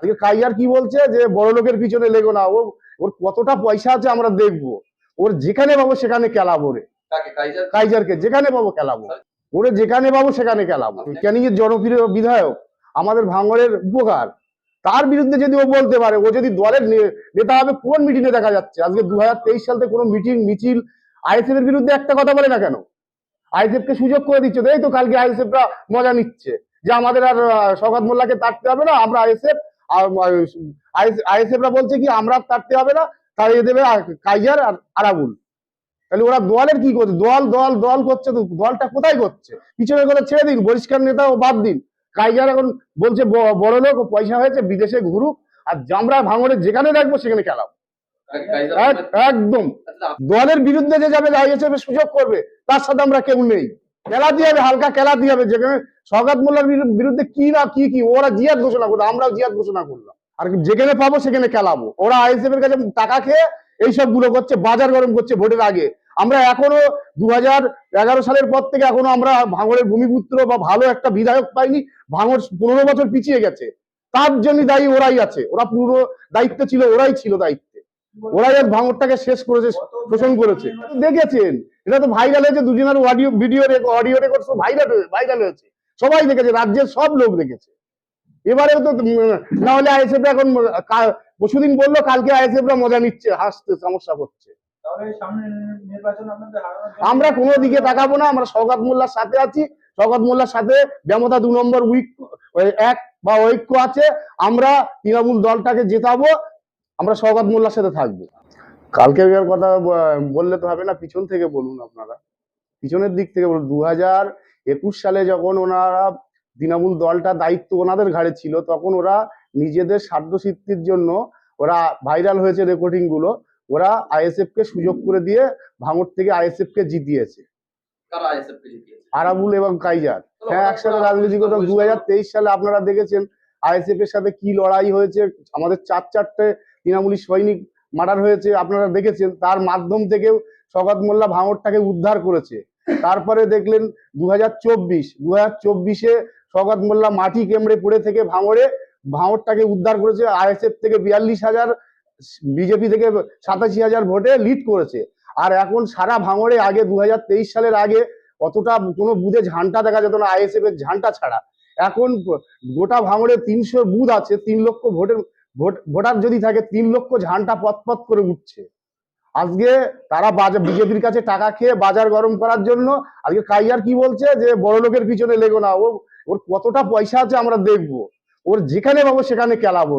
আজকে কাইয়ার কি বলছে যে বড় লোকের পিছনে লেগো না ও ওর কতটা পয়সা আছে আমরা দেখব। ওর যেখানে পাবো সেখানে খেলাবো রে কাইজারকে যেখানে পাবো খেলাবো। ওরে যেখানে পাবো সেখানে খেলাবো। ক্যানিং এর জনপ্রিয় বিধায়ক আমাদের ভাঙড়ের উপকার। তার বিরুদ্ধে যদি ও বলতে পারে ও যদি দলের নেতা হবে কোন মিটিং এ দেখা যাচ্ছে? আজকে দু হাজার তেইশ সাল থেকে কোনো মিটিং মিছিল আইএসএফ এর বিরুদ্ধে একটা কথা বলে না কেন? আইএসএফ কে সুযোগ করে দিচ্ছে এই তো কালকে আইএসএফরা মজা নিচ্ছে। যে আমাদের আর শওকত মোল্লাকে তাড়তে হবে না আমরা আইএসএফ আইএসএফরা বলছে কি আমরা আর তাড়তে হবে না তাড়িয়ে দেবে কাইজার আর আরাবুল। তাহলে ওরা দলের কি করছে? দল দল দল করছে তো দলটা কোথায় করছে? পিছনে করে ছেড়ে দিন বহিষ্কার নেতাও বাদ দিন। কাইজার এখন বলছে বড় লোক পয়সা হয়েছে বিদেশে ঘুরুক আর জামরা ভাঙড়ে যেখানে রাখব সেখানে এক- একদম। আচ্ছা, দলের বিরুদ্ধে যে যাবে আইএসএফ সুযোগ করবে তার সাথে আমরা কেউ নেই। খেলা দিয়ে হবে হালকা খেলা দিয়ে হবে যেখানে সগাত মোল্লার বিরুদ্ধে কি না, কি কি? ওরা জিয়াদ ঘোষণা করল, আমরাও জিয়াদ ঘোষণা করলাম। আর যেখানে পাবো সেখানে খেলাবো। ওরা আইএসএফ এর কাছে টাকা খেয়ে এইসবগুলো করছে, বাজার গরম করছে ভোটের আগে। আমরা এখনও দু সালের পর থেকে এখনও আমরা ভাঙড়ের ভূমিপুত্র বা ভালো একটা বিধায়ক পাইনি, ভাঙড় পনেরো বছর পিছিয়ে গেছে। তার জন্য দায়ী ওরাই আছে। ওরা পুরো দায়িত্ব ছিল, ওরাই ছিল দায়িত্বে। ওরাই আর ভাঙড়টাকে শেষ করেছে, শোষণ করেছে। দেখেছেন, এটা তো ভাইরাল হয়েছে, দুজনের audio video audio record viral viral হয়েছে। সবাই দেখেছে রাজ্যের সব লোক দেখেছে। এবারেও তো না হলে আইএসএফ এখন পরশুদিন বলল কালকে আইএসএফরা মজা নিচ্ছে হাসতে সমস্যা করছে। আমরা কোনো দিকে তাকাবো না আমরা সৌগাত মোল্লার সাথে আছি। সৌগাত মোল্লার সাথে ব্যামতা দু নম্বর উইক এক বা ঐক্য আছে। আমরা তৃণমূল দলটাকে জেতাবো আমরা সৌগাত মোল্লার সাথে থাকব। কালকে কথা বললে তো হবে না পিছন থেকে বলুন আপনারা। পিছনের দিক থেকে বলুন দু হাজার একুশ সালে যখন ওনারা তৃণমূল দলটা দায়িত্ব ওনাদের ঘাড়ে ছিল তখন ওরা নিজেদের স্বার্থ সিদ্ধির জন্য ওরা ভাইরাল হয়েছে রেকর্ডিংগুলো ওরা আইএসএফ কে সুযোগ করে দিয়ে ভাঙড় থেকে আইএসএফ কে জিতিয়েছে। আরাবুল এবং কাইজার। হ্যাঁ একসাথে রাজনীতি করতাম দু হাজার তেইশ সালে আপনারা দেখেছেন আইএসএফ এর সাথে কি লড়াই হয়েছে আমাদের চার চারটে তৃণমূলী সৈনিক মার্ডার হয়েছে আপনারা দেখেছেন তার মাধ্যম থেকেও সগাত মোল্লা ভাঙড়টাকে উদ্ধার করেছে। তারপরে দেখলেন দু হাজার চব্বিশ দু হাজার চব্বিশে সগাত মোল্লা মাটি কেমড়ে পড়ে থেকে ভাঙড়ে ভাঙড়টাকে উদ্ধার করেছে আইএসএফ থেকে বিয়াল্লিশ হাজার, বিজেপি থেকে সাতাশি হাজার ভোটে লিড করেছে। আর এখন সারা ভাঙড়ে আগে দু হাজার তেইশ সালের আগে অতটা কোনো বুথে ঝান্টা দেখা যেত না আইএসএফ এর ঝান্টা ছাড়া। এখন গোটা ভাঙড়ে তিনশো বুথ আছে, তিন লক্ষ ভোটের, ভোট, ভোটার যদি থাকে তিন লক্ষ ঝান্টা পথ পথ করে উঠছে। আজকে তারা বাজার বিজেপির কাছে টাকা খেয়ে বাজার গরম করার জন্য আজকে কাইয়ার কি বলছে যে, বড় লোকের পিছনে লেগো না, ও, ওর কতটা পয়সা আছে আমরা দেখব ওর যেখানে পাবো সেখানে খেলাবো রে।